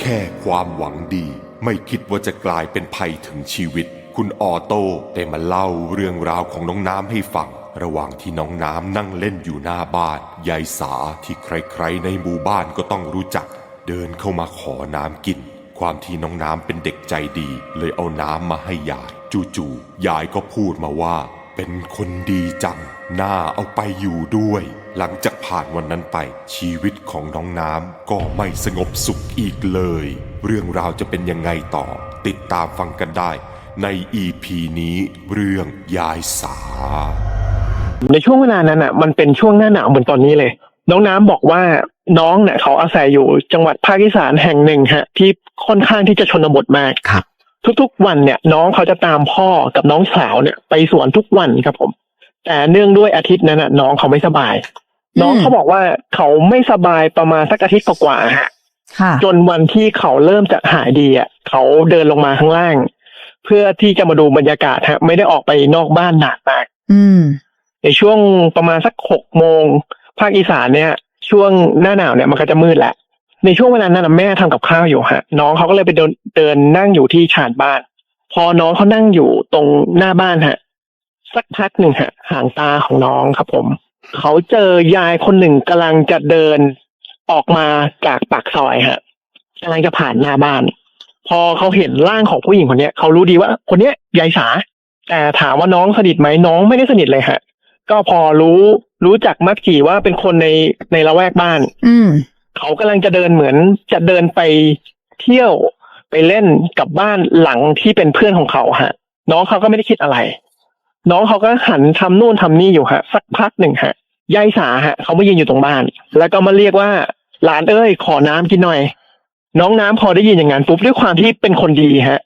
แค่ความหวังดีไม่คิดว่าจะกลายเป็นภัยถึงชีวิต คุณออโต้ได้มาเล่าเรื่องราวของน้องน้ำให้ฟัง ระหว่างที่น้องน้ำนั่งเล่นอยู่หน้าบ้านยายสาที่ใครๆในหมู่บ้านก็ต้องรู้จัก เดินเข้ามาขอน้ำกิน ความที่น้องน้ำเป็นเด็กใจดี เลยเอาน้ำมาให้ยาย จู่ๆยายก็พูดมาว่า เป็นคนดีจัง น่าเอาไปอยู่ด้วย หลังจากผ่านวันนั้นไป ชีวิตของน้องน้ำก็ไม่สงบสุขอีกเลย เรื่องราวจะเป็นยังไงต่อ ติดตามฟังกันได้ ใน EP นี้เรื่องยายสา ในช่วงเวลานั้นอะ มันเป็นช่วงหน้าหนาวเหมือนตอนนี้เลย น้องน้ำบอกว่าน้องเนี่ยเขาอาศัยอยู่จังหวัดภาคอีสานแห่งหนึ่งฮะที่ค่อนข้างที่จะชนบทมากครับ ทุกๆวันเนี่ย น้องเขาจะตามพ่อกับน้องสาวเนี่ย ไปสวนทุกวันครับผม แต่เนื่องด้วยอาทิตย์นั้นน่ะ น้องเขาไม่สบาย น้องเขาบอกว่าเขาไม่สบายประมาณสักอาทิตย์กว่าๆฮะค่ะจนวันที่เขาเริ่มจะหายดีอะเขาเดินลงมาข้างล่าง เพื่อที่จะมาดูบรรยากาศฮะ ไม่ได้ออกไปนอกบ้านนานมากอืมในช่วงประมาณสักหกโมงภาคอีสานเนี่ย ช่วงหน้าหนาวเนี่ยมันก็จะมืดแหละ ในช่วงเวลานั้นนะแม่ทำกับข้าวอยู่ฮะ น้องเขาก็เลยไปเดินเดินนั่งอยู่ที่ชานบ้าน พอน้องเขานั่งอยู่ตรงหน้าบ้านฮะ สักพักหนึ่งฮะห่างตาของน้องครับผม เขาเจอยายคนหนึ่งกำลังจะเดินออกมาจากปากซอยฮะกำลังจะผ่านหน้าบ้าน พอเขาเห็นร่างของผู้หญิงคนเนี้ยเขารู้ดีว่า คนเนี้ยยายสาแต่ถามว่าน้องสนิทไหมน้องไม่ได้สนิทเลยฮะ ก็พอรู้รู้จักมักจีว่าเป็นคนในในละแวกบ้าน อืม เขากำลังจะเดินเหมือนจะเดินไปเที่ยวไปเล่นกับบ้านหลังที่เป็นเพื่อนของเขาฮะ น้องเขาก็ไม่ได้คิดอะไร น้องเขาก็หันทำนู่นทำนี่อยู่ฮะ สักพักหนึ่งฮะยายสาฮะเขาไมายืนอยู่ตรงบ้าน แล้วก็มาเรียกว่า หลานเอ้ย ขอน้ำกินหน่อย น้องน้ำพอได้ยินอย่างนั้นปุ๊บด้วยความที่เป็นคนดีฮะ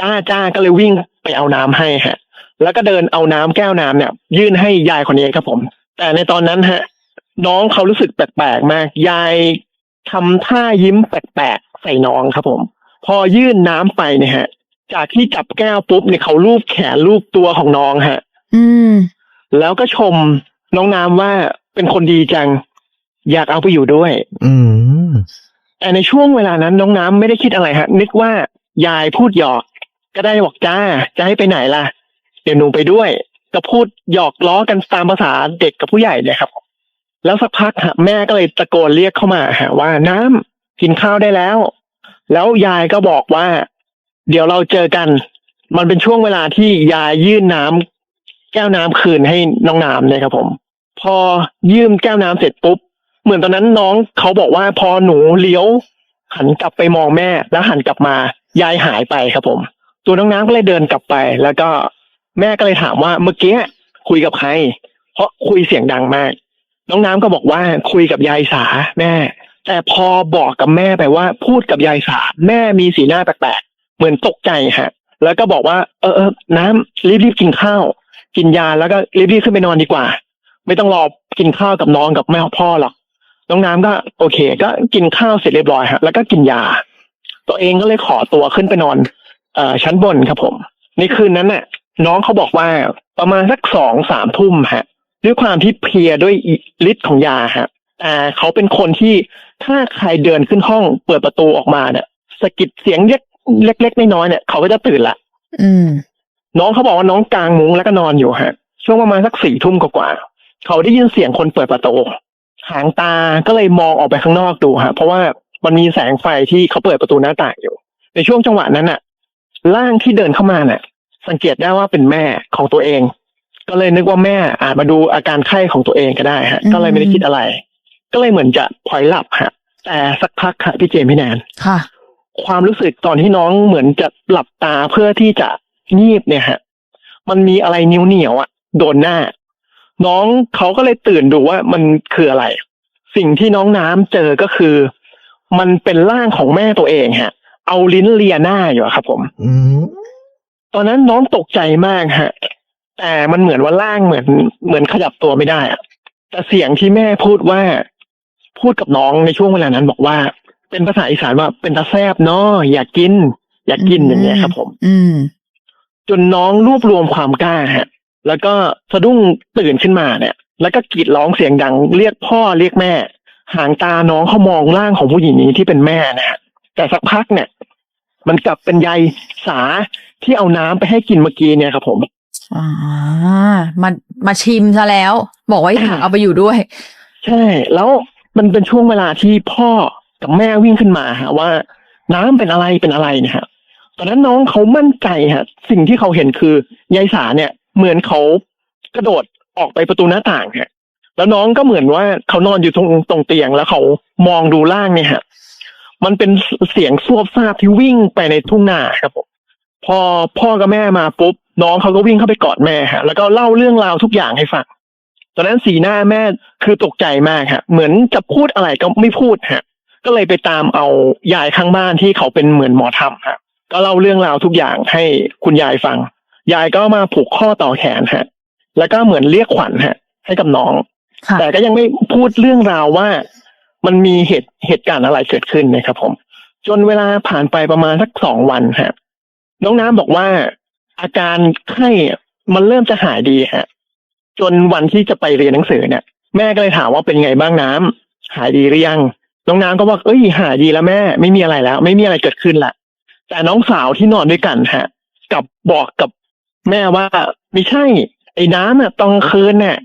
จ้าจ้าก็เลยวิ่งไปเอาน้ำให้ฮะ แล้วก็เดินเอาน้ำแก้วน้ำเนี่ย ยื่นให้ยายคนนี้ครับผม แต่ในตอนนั้นฮะ น้องเขารู้สึกแปลกๆมาก ยายทำท่ายิ้มแปลกๆใส่น้องครับผม พอยื่นน้ำไปเนี่ยฮะ จากที่จับแก้วปุ๊บเนี่ยเขาลูบแขนลูบตัวของน้องฮะ อืม แล้วก็ชมน้องน้ำว่าเป็นคนดีจัง อยากเอาไปอยู่ด้วย อืมแต่ในช่วงเวลานั้นน้องน้ำไม่ได้คิดอะไรฮะ นึกว่ายายพูดหยอก ก็ได้บอกจ้า จะให้ไปไหนล่ะ เดี๋ยวหนูไปด้วย ก็พูดหยอกล้อกันตามภาษาเด็กกับผู้ใหญ่เลยครับ แล้วสักพักฮะแม่ก็เลยตะโกนเรียกเข้ามาฮะว่าน้ำกินข้าวได้แล้ว แล้วยายก็บอกว่า เดี๋ยวเราเจอกัน มันเป็นช่วงเวลาที่ยายยื่นน้ำแก้วน้ำคืนให้น้องน้ำเนี่ยครับผม พอยื่นแก้วน้ำเสร็จปุ๊บ เหมือนตอนนั้นน้องเขาบอกว่าพอหนูเลี้ยว หันกลับไปมองแม่ แล้วหันกลับมายายหายไปครับผม ตัวน้องน้ำก็เลยเดินกลับไป แล้วก็แม่ก็เลยถามว่าเมื่อกี้คุยกับใคร เพราะคุยเสียงดังมาก น้องน้ำก็บอกว่าคุยกับยายสาแม่ แต่พอบอกกับแม่ไปว่า พูดกับยายสาแม่มีสีหน้าแปลกๆเหมือนตกใจฮะ แล้วก็บอกว่า เออเออน้ำรีบๆกินข้าว กินยาแล้วก็รีบๆขึ้นไปนอนดีกว่า ไม่ต้องรอกินข้าวกับน้องกับแม่พ่อหรอกน้องน้ำก็ โอเค ก็กินข้าวเสร็จเรียบร้อยฮะแล้วก็กินยา ตัวเองก็เลยขอตัวขึ้นไปนอนเอ่อชั้นบนครับผม ในคืนนั้นน่ะ น้องเขาบอกว่าประมาณสักสองสามทุ่มฮะ ด้วยความที่เพลียด้วยฤทธิ์ของยาฮะแต่เขาเป็นคนที่ถ้าใครเดินขึ้นห้องเปิดประตูออกมาเนี่ยสะกิดเสียงเล็กเล็กๆน้อยๆเนี่ยเขาก็จะตื่นละอืม น้องเขาบอกว่าน้องกลางมุ้งแล้วก็นอนอยู่ฮะ ช่วงประมาณสักสี่ทุ่มกว่าๆเขาได้ยินเสียงคนเปิดประตูหางตาก็เลยมองออกไปข้างนอกดูฮะ เพราะว่ามันมีแสงไฟที่เขาเปิดประตูหน้าต่างอยู่ ในช่วงจังหวะนั้นน่ะ ร่างที่เดินเข้ามาน่ะสังเกตได้ว่าเป็นแม่ของตัวเอง ก็เลยนึกว่าแม่อาจมาดูอาการไข้ของตัวเองก็ได้ฮะอืมก็เลยไม่ได้คิดอะไร ก็เลยเหมือนจะพลอยหลับฮะ แต่สักพักค่ะพี่เจมส์พี่แนนค่ะ ความรู้สึกตอนที่น้องเหมือนจะหลับตาเพื่อที่จะงีบเนี่ยฮะ มันมีอะไรนิ้วเหนียวๆอะโดนหน้า น้องเขาก็เลยตื่นดูว่ามันคืออะไร สิ่งที่น้องน้ำเจอก็คือ มันเป็นร่างของแม่ตัวเองฮะ เอาลิ้นเลียหน้าอยู่อะครับผมอืมตอนนั้นน้องตกใจมากฮะ แต่มันเหมือนว่าร่างเหมือนเหมือนขยับตัวไม่ได้อะแต่เสียงที่แม่พูดว่า พูดกับน้องในช่วงเวลานั้น บอกว่า เป็นภาษาอีสานว่าเป็นตาแซบเนาะอยากกิน อยากกินอย่างเงี้ยครับ ผม อืม จนน้องรวบรวมความกล้าฮะ แล้วก็สะดุ้งตื่นขึ้นมาเนี่ย แล้วก็กรีดร้องเสียงดัง เรียกพ่อเรียกแม่ หางตาน้องเขามองร่างของผู้หญิงนี้ที่เป็นแม่นะฮะแต่สักพักเนี่ย มันกลับเป็นยายสาที่เอาน้ำไปให้กินเมื่อกี้เนี่ยครับผม อ่ามามาชิมซะแล้ว บอกว่าอยากเอาไปอยู่ด้วย ใช่ แล้วมันเป็นช่วงเวลาที่พ่อกับแม่วิ่งขึ้นมาฮะว่าน้ำเป็นอะไรเป็นอะไรเนี่ยฮะตอนนั้นน้องเขามั่นใจฮะ สิ่งที่เขาเห็นคือยายสาเนี่ย เหมือนเขากระโดดออกไปประตูหน้าต่างฮะแล้วน้องก็เหมือนว่าเขานอนอยู่ตรงตรงเตียงแล้วเขามองดูล่างเนี่ยฮะมันเป็นเสียงซวบซาบที่วิ่งไปในทุ่งนาครับผมพอพ่อกับแม่มาปุ๊บ น้องเขาก็วิ่งเข้าไปกอดแม่ฮะแล้วก็เล่าเรื่องราวทุกอย่างให้ฟังตอนนั้นสีหน้าแม่คือตกใจมากฮะเหมือนจะพูดอะไรก็ไม่พูดฮะก็เลยไปตามเอายายข้างบ้านที่เขาเป็นเหมือนหมอธรรมฮะก็เล่าเรื่องราวทุกอย่างให้คุณยายฟัง ยายก็มาผูกข้อต่อแขนฮะ แล้วก็เหมือนเรียกขวัญฮะ ให้กับน้องค่ะแต่ก็ยังไม่พูดเรื่องราวว่ามันมีเหตุเหตุการณ์อะไรเกิดขึ้นนะครับผม จนเวลาผ่านไปประมาณสักสองวันฮะ น้องน้ำบอกว่า อาการไข้อะมันเริ่มจะหายดีฮะ จนวันที่จะไปเรียนหนังสือเนี่ย แม่ก็เลยถามว่าเป็นไงบ้างน้ำหายดีหรือยัง น้องน้ำก็บอกเอ้ยหายดีแล้วแม่ ไม่มีอะไรแล้ว ไม่มีอะไรเกิดขึ้นละแต่น้องสาวที่นอนด้วยกันฮะกลับบอกกับแม่ว่าไม่ใช่ ไอ้น้ำอะตอนกลางคืนเนี่ย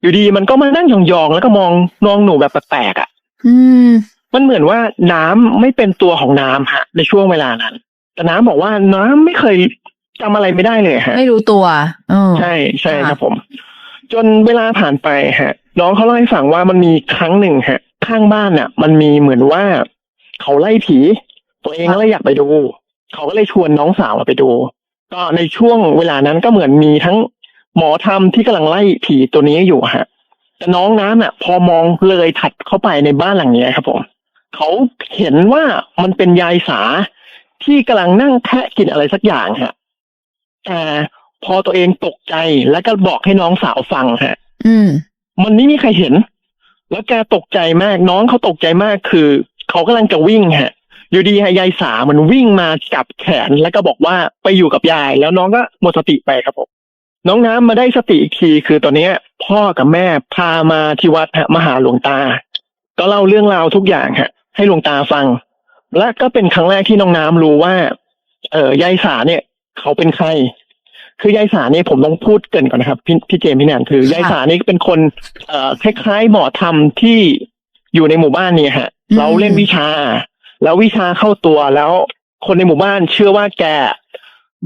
อยู่ดีมันก็มานั่งยองๆแล้วก็มองน้องหนูแบบแปลกๆอะ อืม มันเหมือนว่าน้ำไม่เป็นตัวของน้ำฮะ ในช่วงเวลานั้น แต่น้ำบอกว่าน้ำไม่เคย จำอะไรไม่ได้เลยฮะ ไม่รู้ตัวเออใช่ใช่ค่ะครับผม จนเวลาผ่านไปฮะ น้องเขาเล่าให้ฟังว่ามันมีครั้งหนึ่งฮะ ข้างบ้านน่ะ มันมีเหมือนว่าเขาไล่ผี ตัวเองก็เลยอยากไปดู เขาก็เลยชวนน้องสาวไปดู ก็ในช่วงเวลานั้นก็เหมือนมีทั้งหมอธรรมที่กำลังไล่ผีตัวนี้อยู่ฮะ แต่น้องน้ำน่ะ พอมองเลยถัดเข้าไปในบ้านหลังเนี้ยครับผมเขาเห็นว่ามันเป็นยายสาที่กำลังนั่งแทะกินอะไรสักอย่างฮะ แต่พอตัวเองตกใจแล้วก็บอกให้น้องสาวฟังฮะ อืม มันไม่มีใครเห็น แล้วแกตกใจมากน้องเขาตกใจมากคือ เขากำลังจะวิ่งฮะ อยู่ดีฮะยายสามันวิ่งมาจับแขนแล้วก็บอกว่าไปอยู่กับยาย แล้วน้องก็หมดสติไปครับผมน้องน้ำมาได้สติอีกทีคือตอนเนี้ยพ่อกับแม่พามาที่วัดฮะมาหาหลวงตา ก็เล่าเรื่องราวทุกอย่างฮะ ให้หลวงตาฟัง และก็เป็นครั้งแรกที่น้องน้ำรู้ว่า เออยายสาเนี่ย เขาเป็นใคร คือยายสาเนี่ยผมต้องพูดเกรินก่อนนะครับ พี่พี่เจมส์พี่แนนคือยายสานี่เป็นคนเอ่อคล้ายๆหมอธรรมที่อยู่ในหมู่บ้านเนี่ยฮะอืมเราเล่นวิชา แล้ววิชาเข้าตัวแล้วคนในหมู่บ้านเชื่อว่าแก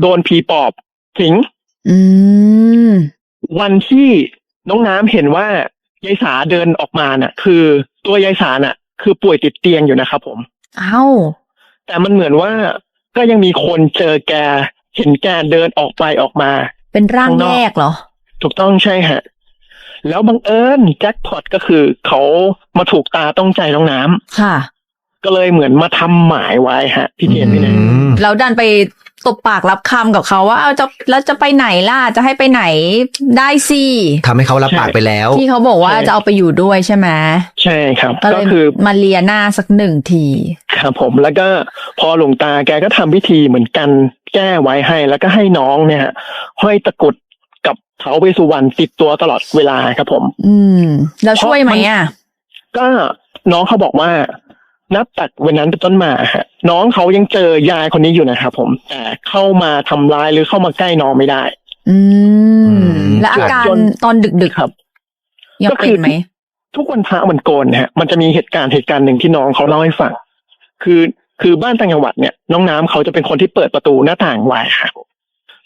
โดนผีปอบสิงอืมวันที่น้องน้ำเห็นว่ายายสาเดินออกมาน่ะ คือตัวยายสาน่ะ คือป่วยติดเตียงอยู่นะครับผม เอ้า แต่มันเหมือนว่าก็ยังมีคนเจอแก เห็นแกเดินออกไปออกมา เป็นร่างข้างนแยอกกเหรอ ถูกต้องใช่ฮะ แล้วบังเอิญแจ็คพอตก็คือเขามาถูกตาต้องใจน้องน้ำค่ะ ก็เลยเหมือนมาทำหมายไว้ฮะ พี่เจนพี่แนนอืมแล้วดันไปตบปากรับคำกับเขาว่าเอาจะแล้วจะไปไหนล่ะจะให้ไปไหนได้สิทำให้เขารับปากไปแล้ว ที่เขาบอกว่าใช่จะเอาไปอยู่ด้วยใช่ไหมใช่ครับ ก็เลก็ยคือมาเลียหน้าสักหนึ่งที ครับผมแล้วก็พอหลวงตาแกก็ทำพิธีเหมือนกัน แก้ไว้ให้แล้วก็ให้น้องเนี่ยฮะห้อยตะกรุดกับเท้าเวสสุวรรณติดตัวตลอดเวลาครับผม อืม แล้วช่วยไหมเพราะมันอะ ก็น้องเขาบอกว่านับจากวันนั้นเป็นต้นมาฮะน้องเขายังเจอยายคนนี้อยู่นะครับผม แต่เข้ามาทำร้ายหรือเข้ามาใกล้น้องไม่ได้ อือืมมและอาการจนตอนดึกครับๆยังก็เป็คืนอไหมทุกวันพระวันโกนนะฮะ มันจะมีเหตุการณ์เหตุการณ์หนึ่งที่น้องเขาเล่าให้ฟังคือ คือบ้านต่างจังหวัดเนี่ยน้องน้ำเขาจะเป็นคนที่เปิดประตูหน้าต่างไว้ครับ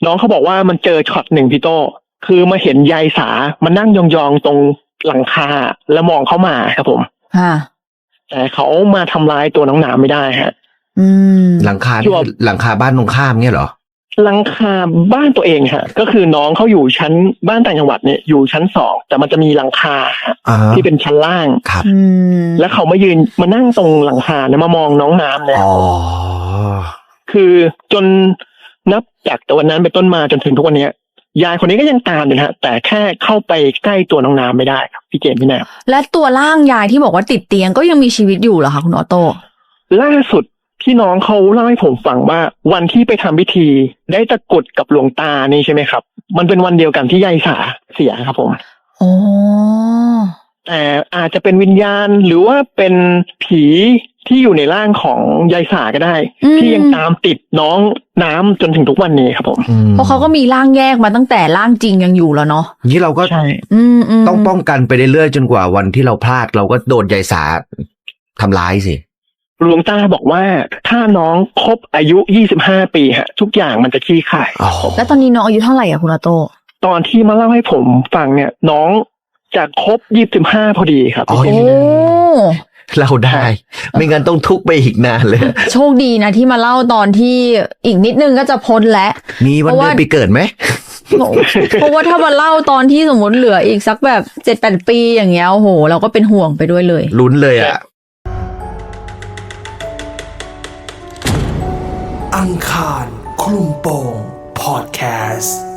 น้องเขาบอกว่ามันเจอช็อตหนึ่งพี่โต คือมาเห็นยายสามานั่งยองๆตรงหลังคาแล้วมองเข้ามาครับผมค่ะแต่เขามาทำร้ายตัวน้องน้ำไม่ได้ฮะอืมหลังคาที่ว่าหลังคาบ้านตรงข้ามเนี่ยเหรอห ลังคาบ้านตัวเองฮะก็คือน้องเขาอยู่ชั้นบ้านต่างจังหวัดเนี่ยอยู่ชั้นสองแต่มันจะมีหลังคาฮะอ่าที่เป็นชั้นล่างครับอืมแล้วเขามายืนมานั่งตรงหลังคาเนี่ยมามองน้องน้ำเนี่ยอ๋อคือจนนับจากแต่วันนั้นเป็นต้นมาจนถึงทุกวันเนี้ยยายคนนี้ก็ยังตามอยู่นะฮะ แต่แค่เข้าไปใกล้ตัวน้องน้ำไม่ได้ครับพี่เจมส์พี่แนบและตัวร่างยายที่บอกว่าติดเตียงก็ยังมีชีวิตอยู่เหรอคะคุณออโต้ล่าสุด พี่น้องเขาเล่าให้ผมฟังว่าวันที่ไปทำพิธี ได้ตะกรุดกับหลวงตานี่ใช่ไหมครับ มันเป็นวันเดียวกันที่ยายสาเสียครับผมอ๋อแต่อาจจะเป็นวิญญาณหรือว่าเป็นผีที่อยู่ในร่างของยายสาก็ได้อืมที่ยังตามติดน้องน้ำจนถึงทุกวันนี้ครับผมอืมเพราะเขาก็มีร่างแยกมาตั้งแต่ร่างจริงยังอยู่แล้วเนาะนี้เราก็ใช่อืมอืมต้องป้องกันไปเรื่อยๆจนกว่าวันที่เราพลาดเราก็โดนยายสาทำร้ายสิ หลวงตาบอกว่าถ้าน้องครบอายุ 25 ปีฮะ ทุกอย่างมันจะคลี่คลายอ๋อแล้วตอนนี้น้องอายุเท่าไหร่อะคุณอาโต ตอนที่มาเล่าให้ผมฟังเนี่ย น้องจะครบ 25 พอดีครับอ๋อโอ้เราได้ ไม่งั้นต้องทุกข์ไปอีกนานเลย โชคดีนะที่มาเล่าตอนที่อีกนิดนึงก็จะพ้นแล้ว มีวันเพราะเดืว่าอนปีเกิดไหมเพราะว่าถ้ามาเล่าตอนที่สมมติเหลืออีกสักแบบเจ็ดแปดปีอย่างเงี้ยโอ้โห เราก็เป็นห่วงไปด้วยเลยลุ้นเลยอะานคลุมโปงพอดแคสต์